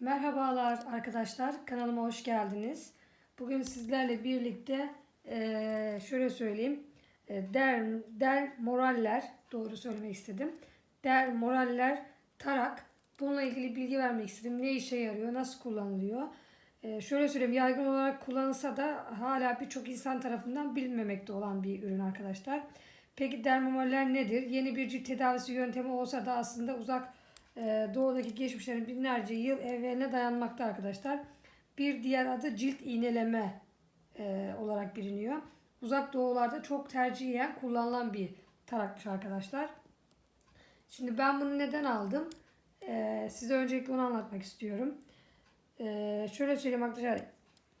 Merhabalar arkadaşlar, kanalıma hoş geldiniz. Bugün sizlerle birlikte eee, şöyle söyleyeyim, eee, der, der moraller, doğru söylemek istedim. Der moraller tarak, bununla ilgili bilgi vermek istedim. Ne işe yarıyor, nasıl kullanılıyor? Eee, şöyle söyleyeyim, yaygın olarak kullanılsa da hala birçok insan tarafından bilinmemekte olan bir ürün arkadaşlar. Peki dermomoller nedir? Yeni bir cilt tedavisi yöntemi olsa da aslında uzak e, doğudaki geçmişlerin binlerce yıl evveline dayanmakta arkadaşlar. Bir diğer adı cilt iğneleme e, olarak biliniyor. Uzak doğularda çok tercihen kullanılan bir tarakmış arkadaşlar. Şimdi ben bunu neden aldım? E, size öncelikle onu anlatmak istiyorum. E, şöyle söyleyeyim arkadaşlar.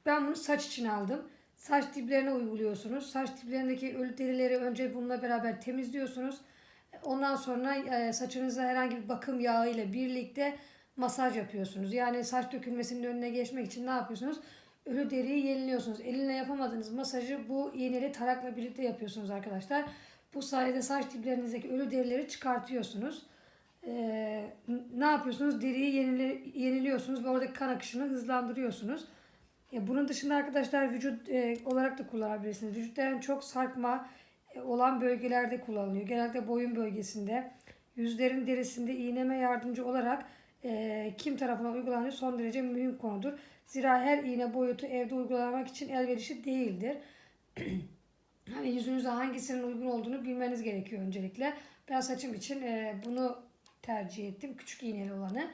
Ben bunu saç için aldım. Saç diplerine uyguluyorsunuz. Saç diplerindeki ölü derileri önce bununla beraber temizliyorsunuz. Ondan sonra e, saçınıza herhangi bir bakım yağı ile birlikte masaj yapıyorsunuz. Yani saç dökülmesinin önüne geçmek için ne yapıyorsunuz? Ölü deriyi yeniliyorsunuz. Elinle yapamadığınız masajı bu iğneli tarakla birlikte yapıyorsunuz arkadaşlar. Bu sayede saç diplerinizdeki ölü derileri çıkartıyorsunuz. Ee, ne yapıyorsunuz? Deriyi yenile, yeniliyorsunuz ve oradaki kan akışını hızlandırıyorsunuz. Ya bunun dışında arkadaşlar vücut e, olarak da kullanabilirsiniz. Vücutta en çok sarkma e, olan bölgelerde kullanılıyor. Genellikle boyun bölgesinde. Yüzlerin derisinde iğneme yardımcı olarak e, kim tarafından uygulanıyor son derece mühim konudur. Zira her iğne boyutu evde uygulamak için elverişli değildir. hani yüzünüze hangisinin uygun olduğunu bilmeniz gerekiyor öncelikle. Ben saçım için e, bunu tercih ettim. Küçük iğneli olanı.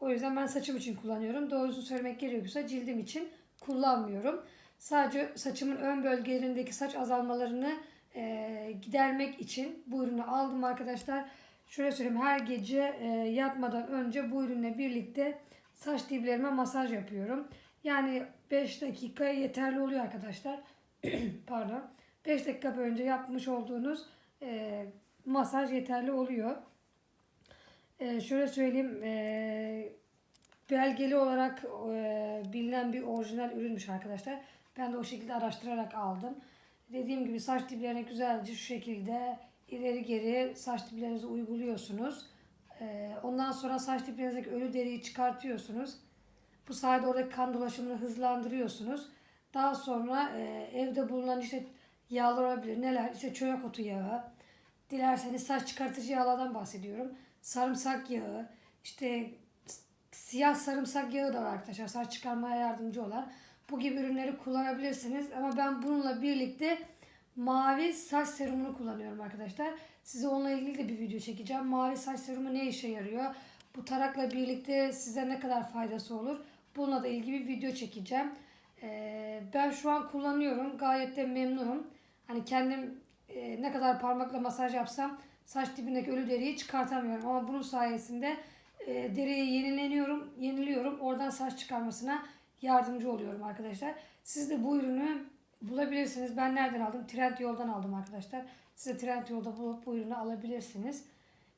O yüzden ben saçım için kullanıyorum. Doğrusu söylemek gerekiyorsa cildim için kullanmıyorum. Sadece saçımın ön bölgelerindeki saç azalmalarını e, gidermek için bu ürünü aldım arkadaşlar. Şöyle söyleyeyim her gece e, yatmadan önce bu ürünle birlikte saç diplerime masaj yapıyorum. Yani 5 dakika yeterli oluyor arkadaşlar. Pardon. 5 dakika boyunca yapmış olduğunuz e, masaj yeterli oluyor. E, şöyle söyleyeyim e, belgeli olarak e, bilinen bir orijinal ürünmüş arkadaşlar. Ben de o şekilde araştırarak aldım. Dediğim gibi saç diplerine güzelce şu şekilde ileri geri saç diplerinizi uyguluyorsunuz. E, ondan sonra saç diplerinizdeki ölü deriyi çıkartıyorsunuz. Bu sayede oradaki kan dolaşımını hızlandırıyorsunuz. Daha sonra e, evde bulunan işte yağlar olabilir. Neler? İşte çörek otu yağı. Dilerseniz saç çıkartıcı yağlardan bahsediyorum. Sarımsak yağı. işte siyah sarımsak yağı da var arkadaşlar. Saç çıkarmaya yardımcı olan. Bu gibi ürünleri kullanabilirsiniz. Ama ben bununla birlikte mavi saç serumunu kullanıyorum arkadaşlar. Size onunla ilgili de bir video çekeceğim. Mavi saç serumu ne işe yarıyor? Bu tarakla birlikte size ne kadar faydası olur? Bununla da ilgili bir video çekeceğim. Ee, ben şu an kullanıyorum. Gayet de memnunum. Hani kendim e, ne kadar parmakla masaj yapsam saç dibindeki ölü deriyi çıkartamıyorum. Ama bunun sayesinde e, deriyi yenileniyorum, yeniliyorum. Oradan saç çıkarmasına yardımcı oluyorum arkadaşlar. Siz de bu ürünü bulabilirsiniz. Ben nereden aldım? Trendyol'dan aldım arkadaşlar. Siz de Trendyol'da bulup bu ürünü alabilirsiniz.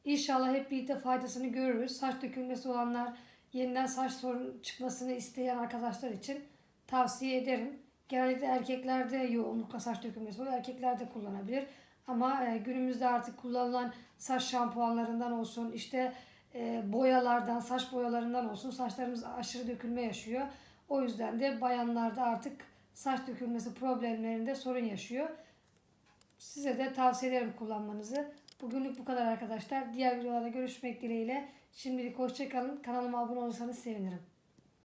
İnşallah hep birlikte faydasını görürüz. Saç dökülmesi olanlar, yeniden saç sorun çıkmasını isteyen arkadaşlar için tavsiye ederim. Genellikle erkeklerde yoğunlukla saç dökülmesi oluyor. Erkekler de kullanabilir. Ama e, günümüzde artık kullanılan saç şampuanlarından olsun, işte e, boyalardan, saç boyalarından olsun saçlarımız aşırı dökülme yaşıyor. O yüzden de bayanlarda artık saç dökülmesi problemlerinde sorun yaşıyor. Size de tavsiye ederim kullanmanızı. Bugünlük bu kadar arkadaşlar. Diğer videolarda görüşmek dileğiyle. Şimdilik hoşçakalın. Kanalıma abone olursanız sevinirim.